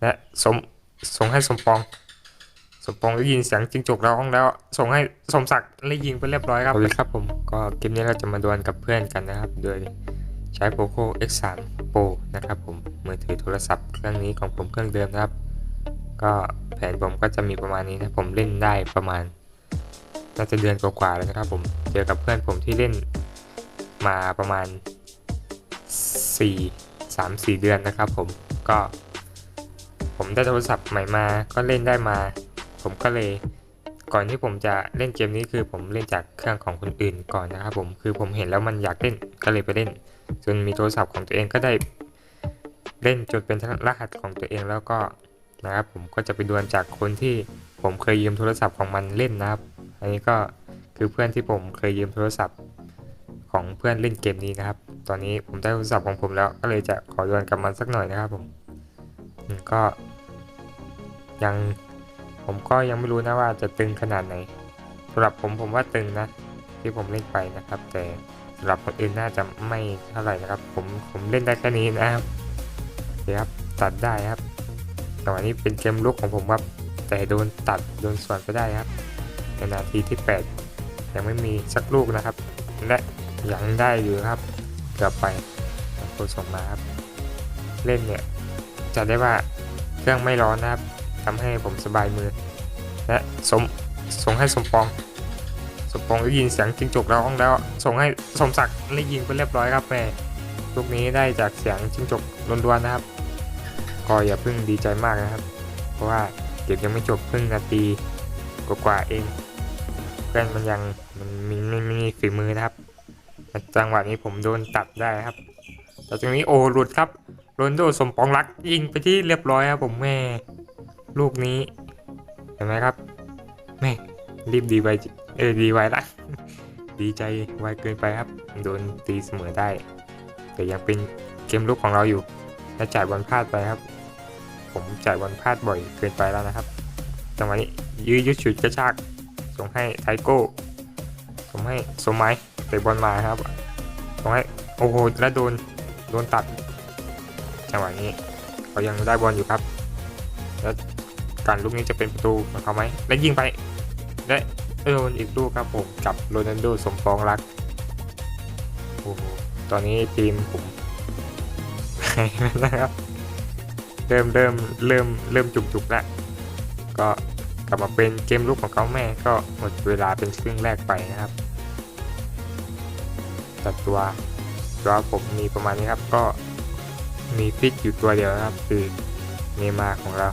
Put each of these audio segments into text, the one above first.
และสมส่งให้สมปอง สมปองได้ยินเสียงจิงจกร้องแล้ว ส่งให้สมศักดิ์ได้ยิงไปเรียบร้อยครับสวัสดีครับผมก็คลิปนี้เราจะมาดวลกับเพื่อนกันนะครับ โดยใช้ POCO X3 Pro นะครับผมมือถือโทรศัพท์เครื่องนี้ของผมเครื่องเดิมนะครับ ก็แผนผมก็จะมีประมาณนี้นะผมเล่นได้ประมาณน่าจะเดือนกว่าๆแล้วนะครับผมเจอกับเพื่อนผมที่เล่นมาประมาณ 4 3 4 เดือนนะครับผมก็ ผมได้โทรศัพท์ใหม่มาก็เล่นได้มา ผมก็เลย ก่อนที่ผมจะเล่นเกมนี้คือผมเล่นจากเครื่องของคนอื่นก่อนนะครับผมคือผมเห็นแล้วมันอยากเล่นก็เลยไปเล่นจนมีโทรศัพท์ของตัวเองก็ได้ เล่นจนเป็นรหัสของตัวเองแล้วก็นะครับผมก็จะไปดวลจากคนที่ผมเคยยืมโทรศัพท์ของมันเล่นนะครับ อันนี้ก็คือเพื่อนที่ผมเคยยืมโทรศัพท์ของเพื่อนเล่นเกมนี้นะครับ ตอนนี้ผมได้โทรศัพท์ของผมแล้วก็เลยจะขอดวลกับมันสักหน่อยนะครับผมอืม ก็ยังผมก็ยังไม่รู้นะว่าจะตึงขนาดไหนสำหรับผมผมว่าตึงนะ ที่ผมเล่นไปนะครับ แต่สำหรับคนอื่นน่าจะไม่เท่าไหร่นะครับ ผมผมเล่นได้แค่นี้นะครับโอเคครับตัดได้ครับแต่วันนี้เป็นเกมลุกของผมครับแต่โดนตัดโดนส่วนไปได้ครับในนาทีที่ 8 ยังไม่มีสักลูกนะครับ และยังได้อยู่ครับเกือบไปโคส่งมาครับ เล่นเนี่ย จะได้ว่าเครื่องไม่ร้อนนะครับทำให้ผมสบายมือ และสมส่งให้สมปอง สมปองได้ยินเสียงจิงจกร้องแล้ว ส่งให้สมศักดิ์ได้ยิงไปเรียบร้อยครับแม่ลูกนี้ได้จากเสียงจิงจกล้วนๆนะครับ ก็อย่าเพิ่งดีใจมากนะครับ เพราะว่าเกมยังไม่จบเพิ่งนาทีกว่าๆเองเพื่อนมันยังมันมีไม่มีฝีมือนะครับจังหวะนี้ผมโดนตัดได้ครับแต่ตรงนี้โอหลุดครับ โรนโดสมปองรักยิงไปที่เรียบร้อยครับผมแม่ ลูกนี้เห็นไหมครับ แม่รีบดีไวจิเออดีไวละดีใจไวเกินไปครับ โดนตีเสมอได้ แต่ยังเป็นเกมลุกของเราอยู่และจ่ายบอลพลาดไปครับ ผมจ่ายบอลพลาดบ่อยเกินไปแล้วนะครับจังหวะนี้ยื้อยุดฉุดกระชากส่งให้ไทโก้ส่งให้สมัยเตะบอลมาครับส่งให้โอ้โหแล้วโดนโดนตัด จังหวะนี้เขายังได้บอลอยู่ครับ แล้วการลูกนี้จะเป็นประตูของเขาไหมและยิงไปและโดนอีกลูกครับผมกับโรนัลโดสมปองรักโอ้โหตอนนี้ทีมผมนะครับเริ่มเริ่มเริ่มเริ่มจุกๆแล้วก็กลับมาเป็นเกมลุกของเขาแม่ก็หมดเวลาเป็นครึ่งแรกไปนะครับแต่ตัวตัวผมมีประมาณนี้ครับก็ มีฟิตอยู่ตัวเดียวนะครับคือเนมาของเรา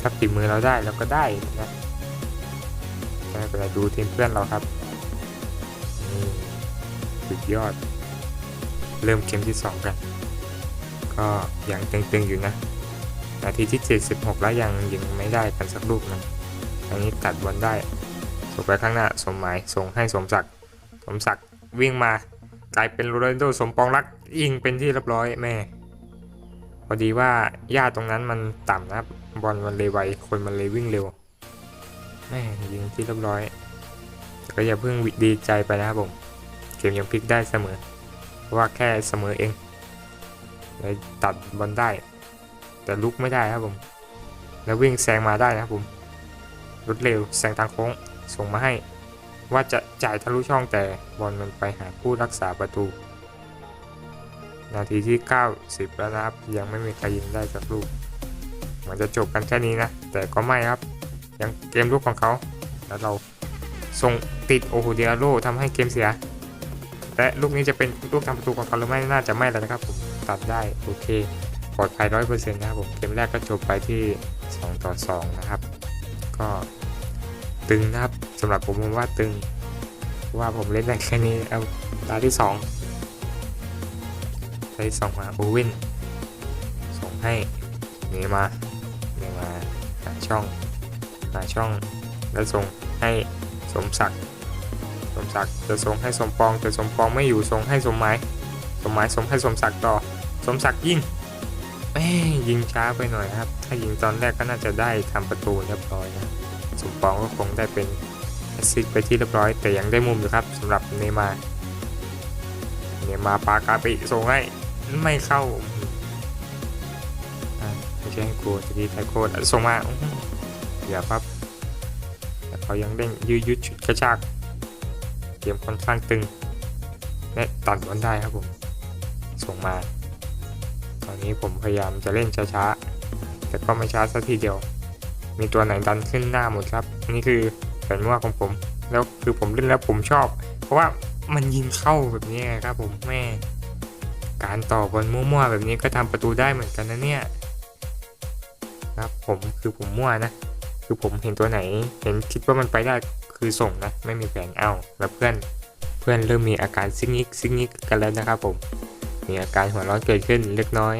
ถ้าฝีมือเราได้เราก็ได้นะไม่เป็นไรดูทีมเพื่อนเราครับนี่สุดยอด เริ่มเกมที่ 2 กัน ก็ยังตึงๆอยู่นะนาทีที่ 76 แล้วยังยิงไม่ได้กันสักลูกนะ อันนี้ตัดบอลได้ส่งไปข้างหน้าสมหมายส่งให้สมศักดิ์ สมศักดิ์วิ่งมากลายเป็นโรนัลโดสมปองรัก ยิงเป็นที่เรียบร้อยแม่ พอดีว่าหญ้าตรงนั้นมันต่ำนะบอลมันเลยไวคนมันเลยวิ่งเร็วแม่ยิงที่เรียบร้อยแต่ก็อย่าเพิ่งดีใจไปนะครับผมเกมยังพลิกได้เสมอ เพราะว่าแค่เสมอเองเลยตัดบอลได้ แต่ลุกไม่ได้ครับผม แล้ววิ่งแซงมาได้นะครับผมรวดเร็วแซงทางโค้งส่งมาให้ ว่าจะจ่ายทะลุช่องแต่บอลมันไปหาผู้รักษาประตู นาทีที่ 90 แล้วนะครับ ยังไม่มีใครยิงได้สักลูกเหมันจะจบกันแค่นี้นะ แต่ก็ไม่ครับ ยังเกมลุกของเขา แล้วเราส่งติดโอโหเดียโรทำให้เกมเสีย และลูกนี้จะเป็นลูกทำประตูของเขาหรือไม่น่าจะไม่แล้วนะครับผมตัดได้โอเคปลอดภัยร้อยเปอร์เซ็นต์นะครับผมเกมแรกก็จบไปที่ 2 ต่อ 2 นะครับ ก็ตึงนะครับสำหรับผมผมว่าตึงว่าผมเล่นได้แค่นี้เอาตาที่ 2 ตาที่งมาโอเว่นส่งให้เนมาเนมาหาช่องหาช่อง แล้วส่งให้สมศักดิ์สมศักดิ์จะส่งให้สมปองแต่สมปองไม่อยู่ส่งให้สมหมายสมหมายส่งให้สมศักดิ์ต่อ สมศักดิ์ยิงยิงช้าไปหน่อยครับ ถ้ายิงตอนแรกก็น่าจะได้ทำประตูเรียบร้อยนะสมปองก็คงได้เป็นแอสซิสไปที่เรียบร้อย แต่ยังได้มุมอยู่ครับสำหรับเนมาเนมาปากาปิส่งให้ ไม่เข้าไม่ใช่ให้โกตะกี้ไทโคตส่งมาอื้อหือเดี๋ยวครับแต่เขายังเล่นยืดยุดฉุดกระชากเกมค่อนข้างตึงและตัดบอลได้ครับผม ส่งมา ตอนนี้ผมพยายามจะเล่นช้าๆ แต่ก็ไม่ช้าสักทีเดียว มีตัวไหนดันขึ้นหน้าหมดครับ นี่คือแผนว่าของผม แล้วคือผมเล่นแล้วผมชอบ เพราะว่ามันยิงเข้าแบบนี้ไงครับผมแม่ การต่อบอลมั่วๆแบบนี้ก็ทำประตูได้เหมือนกันนะเนี่ยครับผมคือผมมั่วนะ คือผมเห็นตัวไหน เห็นคิดว่ามันไปได้คือส่งนะ ไม่มีแผนเอาแล้วเพื่อนเพื่อนเริ่มมีอาการซิกนิกซิกนิกกันแล้วนะครับผมมีอาการหัวร้อนเกิดขึ้นเล็กน้อย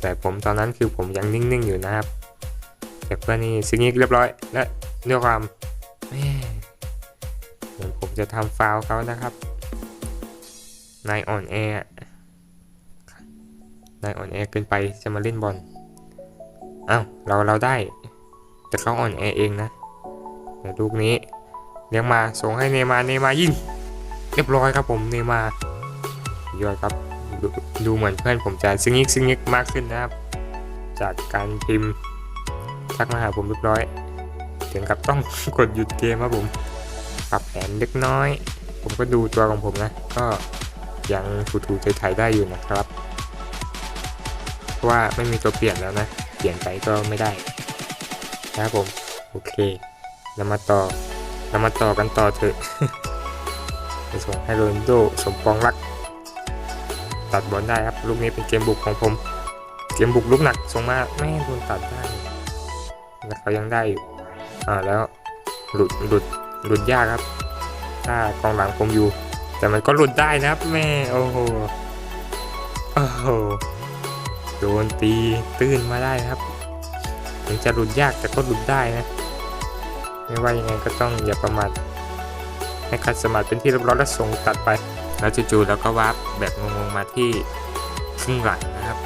แต่ผมตอนนั้นคือผมยังนิ่งๆอยู่นะครับแต่เพื่อนนี่ซิกนิกเรียบร้อย และด้วยความแม่เหมือนผมจะทำฟาวเขานะครับนายอ่อนแอ นายอ่อนแอเกินไปจะมาเล่นบอลอ้าวเราเราได้ แต่เขาอ่อนแอเองนะแต่ลูกนี้เลี้ยงมาส่งให้เนมาเนมายิงเรียบร้อยครับผมเนมายอดครับดดูเหมือนเพื่อนผมจะซิงยิกซิงยิกมากขึ้นนะครับ จากการพิมพ์ทักมาหาผมเรียบร้อย ถึงกับต้องกดหยุดเกมครับผมปรับแผนเล็กน้อย ผมก็ดูตัวของผมนะ ก็ยังถูๆไถ่ๆได้อยู่นะครับ เพราะว่าไม่มีตัวเปลี่ยนแล้วนะ เปลี่ยนไปก็ไม่ได้นะครับผมโอเคเรามาต่อเรามาต่อกันต่อเถอะไปส่งให้โรนโดสมปองรัก ตัดบอลได้ครับลูกนี้เป็นเกมบุกของผม เกมบุกลูกหนักส่งมาแม่โดนตัดได้แล้วเขายังได้อยู่อ่าแล้วหลุดหลุดหลุดยากครับ ถ้ากองหลังผมอยู่ แต่มันก็หลุดได้นะครับแม่โอ้โหโอ้โห โดนตีตื้นมาได้ครับถึงจะหลุดยากแต่ก็หลุดได้นะ ไม่ว่ายังไงก็ต้องอย่าประมาทให้คัดสมาธิเป็นที่เรียบร้อยแล้วส่งตัดไป แล้วจู่ๆแล้วก็วาร์ปแบบงงๆมาที่ครึ่งหลังนะครับ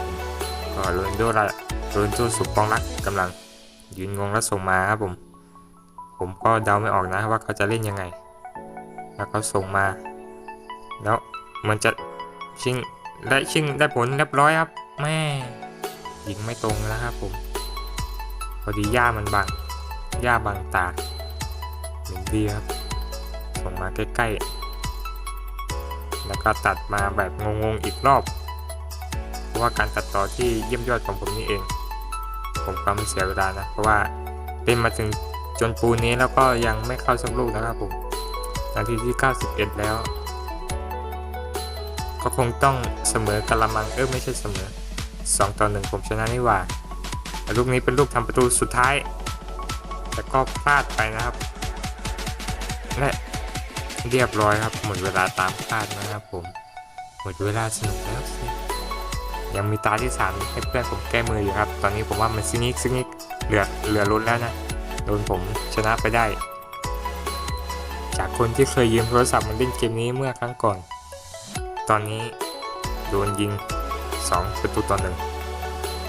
ก็โรนโดละโรนโดสุปองรักกำลังยืนงงแล้วส่งมาครับผม ผมก็เดาไม่ออกนะว่าเขาจะเล่นยังไง แล้วเขาส่งมา แล้วมันจะชิงได้ชิงได้ผลเรียบร้อยครับ แม่ยิงไม่ตรงนะครับผมพอดีหญ้ามันบังหญ้าบังตาหนึ่งดีครับส่งมาใกล้ๆ แล้วก็ตัดมาแบบงงๆอีกรอบ เพราะว่าการตัดต่อที่เยี่ยมยอดของผมนี่เอง ผมก็ไม่เสียเวลานะ เพราะว่าเล่นมาถึงจนปูนนี้แล้วก็ยังไม่เข้าสักลูกนะครับผมนาทีที่ 91 แล้ว ก็คงต้องเสมอกะละมังเออไม่ใช่เสมอ 2 ต่อ 1 ผมชนะนี่หว่าลูกนี้เป็นลูกทำประตูสุดท้าย แต่ก็พลาดไปนะครับและเรียบร้อยครับ หมดเวลาตามคาดนะครับผม หมดเวลาสนุกแล้วสิยังมีตาที่3ให้เพื่อนผมแก้มืออยู่ครับ ตอนนี้ผมว่ามันซินิกซินิกเหลือเหลือล้นแล้วนะโดนผมชนะไปได้ จากคนที่เคยยืมโทรศัพท์มาเล่นเกมนี้เมื่อครั้งก่อน ตอนนี้โดนยิง 2 ประตูต่อหนึ่ง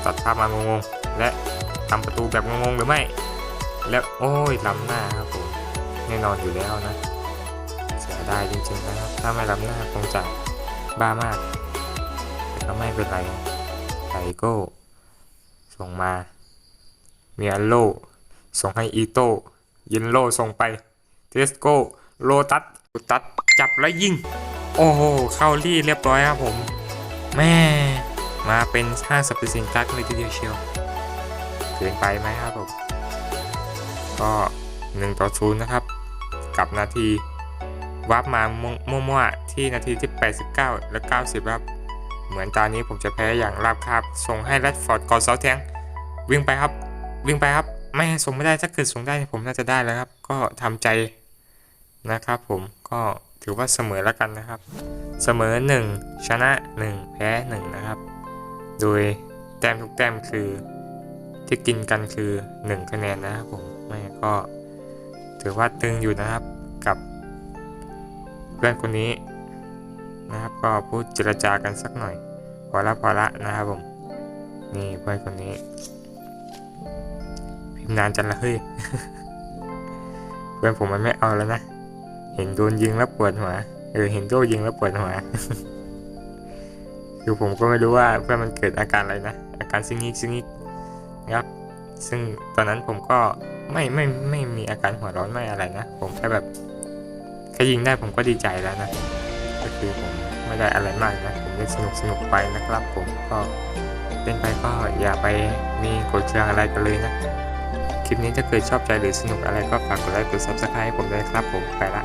ตัดภาพมางงๆ และทำประตูแบบงงๆหรือไม่ แล้วโอ้ยล้ำหน้าครับผมแน่นอนอยู่แล้วนะเสียดายจริงๆนะครับ ถ้าไม่ล้ำหน้าคงจะบ้ามาก แต่ก็ไม่เป็นไรไทโก้ส่งมาเมียโลส่งให้อีโต้เยนโลส่งไปเทสโก้โลตัสตัสจับแล้วยิง โอ้โห เข้ารี่เรียบร้อยครับผม แม่ มาเป็นห้างสรรพสินค้าเลยทีเดียวเชียวเกินไปไหมครับผมก็1ต่อ0นะครับ กับนาทีวับมามั่วๆที่นาทีที่ 89 และ 90 ครับ เหมือนตอนนี้ผมจะแพ้อย่างราบคาบ ส่งให้แรดฟอร์ดกอเซาแทงวิ่งไปครับ วิ่งไปครับ ไม่ส่งไม่ได้ถ้าเกิดส่งได้ผมน่าจะได้แล้วครับ ก็ทำใจนะครับผมก็ถือว่าเสมอแล้วกันนะครับ เสมอ 1 ชนะ 1 แพ้ 1 นะครับ โดยแต้มทุกแต้มคือ ที่กินกันคือ 1 คะแนนนะครับผมไม่ก็ถือว่าตึงอยู่นะครับกับเพื่อนคนนี้นะครับก็พูดเจรจากันสักหน่อยพอละพอละนะครับผมนี่เพื่อนคนนี้ พิมพ์นานจังละเฮ้ยเพื่อนผมมันไม่เอาแล้วนะ เห็นโดนยิงแล้วปวดหัวเออเห็นโดนยิงแล้วปวดหัว คือผมก็ไม่รู้ว่าเพื่อนมันเกิดอาการอะไรนะ อาการซิงงิกซิงงิกนะครับซึ่งตอนนั้นผมก็ไม่ไม่ไม่มีอาการหัวร้อนไม่อะไรนะ ผมแค่แบบแค่ยิงได้ผมก็ดีใจแล้วนะ ก็คือผมไม่ได้อะไรมากนะ ผมเล่นสนุกสนุกไปนะครับ ผมก็เล่นไปก็อย่าไปมีกดเชืองอะไรกันเลยนะ คลิปนี้ถ้าเกิดชอบใจหรือสนุกอะไรก็ฝากกดไลค์กด subscribe ให้ผมด้วยครับผมไปละ